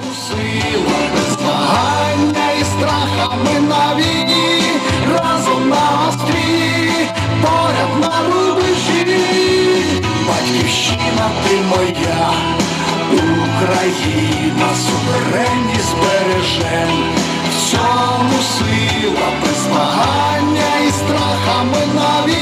Сила. Без змагання і страхами на війні, разом на острі, поряд на рубежі, батьківщина ти моя, Україна, суверенність бережем, в цьому сила без змагання і страхами на війні,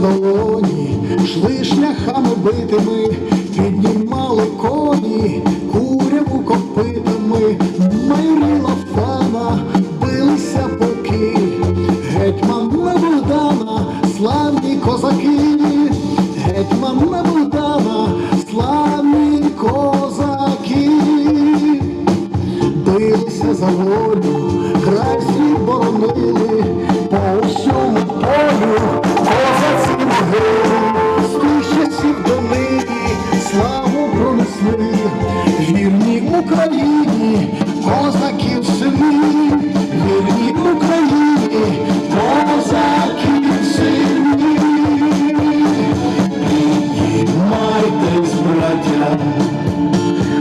долоні, шли шляхами битими, піднімали коні, куряву копитами, майоріла фана, билися полки, гетьмана Богдана, славні козаки, гетьмана Богдана, славні козаки. Билися за волю,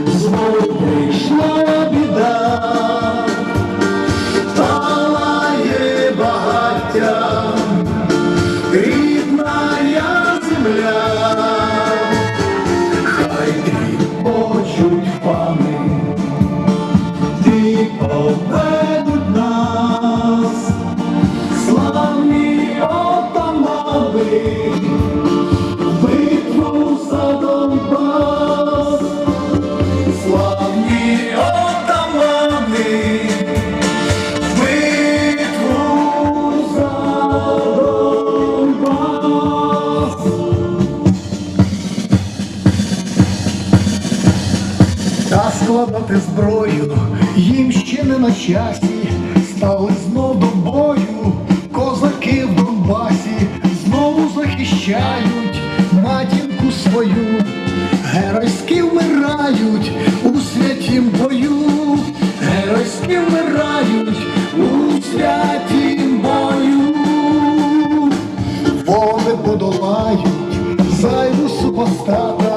Знову прийшла біда, палає багаття, рідна земля, хай тріпочуть почуть і Та складати зброю, їм ще не на часі, стали знову до бою, козаки в Донбасі, знову захищають матінку свою, геройські вмирають у святім бою, геройські вмирають у святім бою, Вони подолають зайву супостата.